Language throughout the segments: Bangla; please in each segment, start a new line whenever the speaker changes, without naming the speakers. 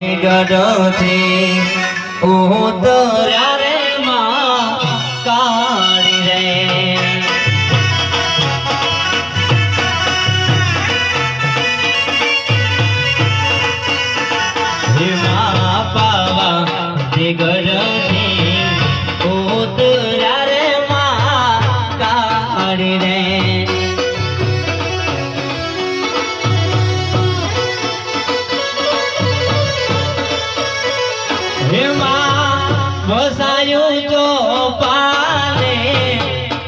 জগতে ও তোরা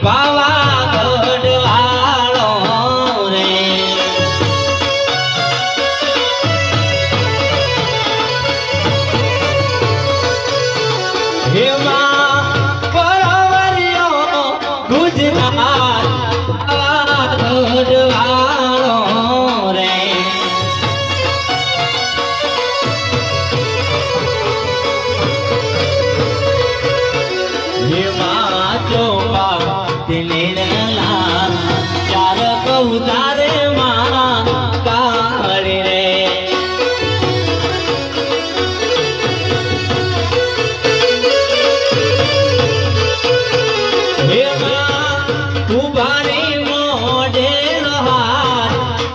娃娃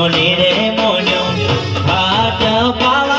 સોની રે મોન્યો ભાટ પાવ